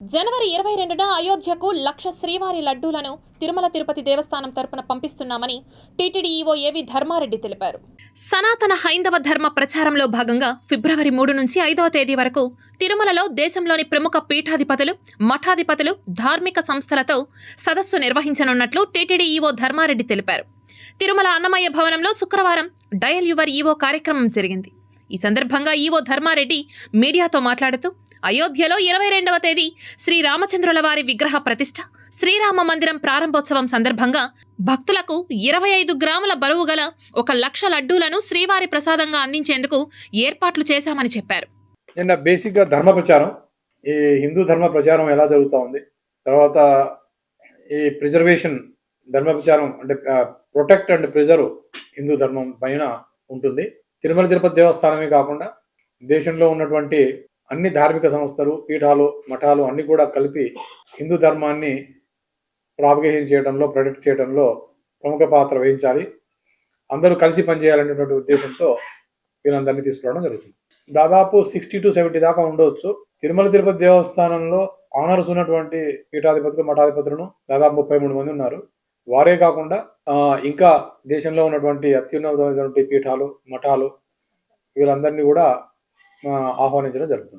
జనవరి ఇరవై రెండున అయోధ్యకు లక్ష శ్రీవారి లడ్డూలను తిరుమల తిరుపతి దేవస్థానం తరపున పంపిస్తున్నామని టీటీడీ ఈవో ఏవి ధర్మారెడ్డి తెలిపారు. సనాతన హైందవ ధర్మ ప్రచారంలో భాగంగా ఫిబ్రవరి మూడు నుంచి ఐదవ తేదీ వరకు తిరుమలలో దేశంలోని ప్రముఖ పీఠాధిపతులు మఠాధిపతులు ధార్మిక సంస్థలతో సదస్సు నిర్వహించనున్నట్లు టీటీడీ ఈవో ధర్మారెడ్డి తెలిపారు. తిరుమల అన్నమయ్య భవనంలో శుక్రవారం డయల్ యువర్ ఈవో కార్యక్రమం జరిగింది. ఈ సందర్భంగా ఈవో ధర్మారెడ్డి మీడియాతో మాట్లాడుతూ అయోధ్యలో ఇరవై రెండవ తేదీ శ్రీ రామచంద్రుల వారి విగ్రహ ప్రతిష్ట. శ్రీరామ మందిరం ప్రారంభోత్సవం సందర్భంగా భక్తులకు ఇరవై ఐదు గ్రాముల బరువు గల ఒక లక్ష లడ్డూలను శ్రీవారి ప్రసాదంగా అందించేందుకు ఏర్పాట్లు చేశామని చెప్పారు. నిన్న బేసిక్గా ధర్మ ప్రచారం ఈ హిందూ ధర్మ ప్రచారం ఎలా జరుగుతూ ఉంది తర్వాత ఈ ప్రిజర్వేషన్ ధర్మ ప్రచారం అంటే ప్రొటెక్ట్ అండ్ ప్రిజర్వ్ హిందూ ధర్మం పైన ఉంటుంది. తిరుమల తిరుపతి దేవస్థానమే కాకుండా దేశంలో ఉన్నటువంటి అన్ని ధార్మిక సంస్థలు పీఠాలు మఠాలు అన్ని కూడా కలిపి హిందూ ధర్మాన్ని ప్రాపగేషన్ చేయడంలో ప్రొటెక్ట్ చేయడంలో ప్రముఖ పాత్ర వహించాలి. అందరూ కలిసి పనిచేయాలనేటువంటి ఉద్దేశంతో వీళ్ళందరినీ తీసుకురావడం జరుగుతుంది. దాదాపు సిక్స్టీ టు సెవెంటీ దాకా ఉండవచ్చు. తిరుమల తిరుపతి దేవస్థానంలో ఆనర్స్ ఉన్నటువంటి పీఠాధిపతులు మఠాధిపతులను దాదాపు ముప్పై మూడు మంది ఉన్నారు. వారే కాకుండా ఇంకా దేశంలో ఉన్నటువంటి అత్యున్నతమైనటువంటి పీఠాలు మఠాలు వీళ్ళందరినీ కూడా ఆహ్వానించడం జరుగుతుంది.